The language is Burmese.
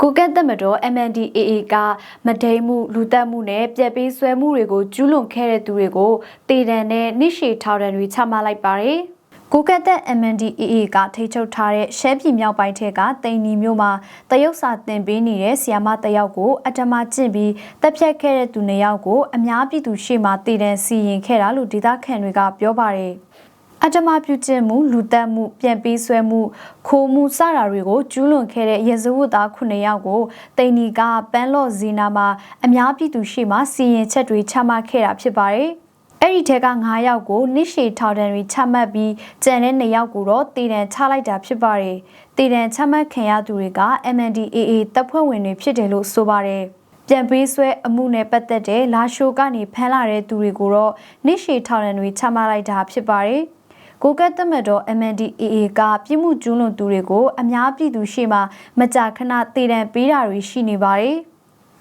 ကိုကတ်သက်မတော် MNDAA ကမဒိန်မှုလူတက်မှုနဲ့ပြက်ပေးဆွဲမှုတွေကိုကျူးလွန်ခဲ့တဲ့သူတွေကိုတေတံနဲ့နှိရှေထောင်ဒဏ်တွေချမှတ်လိုက်ပါတယ်။ကိုကတ်သက် MNDAA ကထိချုပ်ထားတဲ့ရှမ်းပြည်မြောက်ပိုင်းထက်ကတိန်နီမျိုးမှာတရုတ်စာတင်ပေးနေတဲ့ဆီယာမတယောက်ကိုအတ္တမကျင့်ပြီးတပ်ဖြတ်ခဲ့တဲ့သူနှစ်ယောက်ကိုအများပြည်သူရှေ့မှာတည်တံစီရင်ခဲ့တာလို့ဒေသခံတွေကပြောပါတယ်။ အတ္တမပြုကျင့်မှုလူတက်မှုပြန်ပေးဆွဲမှုခိုးမှုစတာတွေကိုကျူးလွန်ခဲ့တဲ့ရဲစဝတ်သား9ယောက်ကိုတိန်နီကပန်းလော့ဇီနာမှာအများပြည်သူရှေ့မှာစီရင်ချက်တွေချမှတ်ခဲ့တာဖြစ်ပါတယ်။အဲ့ဒီထဲက9ယောက်ကိုနစ်ရှေထောင်ဒဏ်တွေချမှတ်ပြီးကြံတဲ့2ယောက်ကိုတော့တည်တံချလိုက်တာဖြစ်ပါတယ်။တည်တံချမှတ်ခံရသူတွေက MNDAA တပ်ဖွဲ့ဝင်တွေဖြစ်တယ်လို့ဆိုပါတယ်။ပြန်ပေးဆွဲအမှုနဲ့ပတ်သက်တဲ့လာရှိုကနေဖမ်းလာတဲ့သူတွေကိုတော့နစ်ရှေထောင်ဒဏ်တွေချမှတ်လိုက်တာဖြစ်ပါတယ်။ ကိုကတ်သမတ်တော် MNDAA ကပြည်မှုကျူးလွန်သူတွေကိုအများပြည်သူရှေ့မှာမကြာခဏတည်တံပေးတာတွေရှိနေပါတယ်။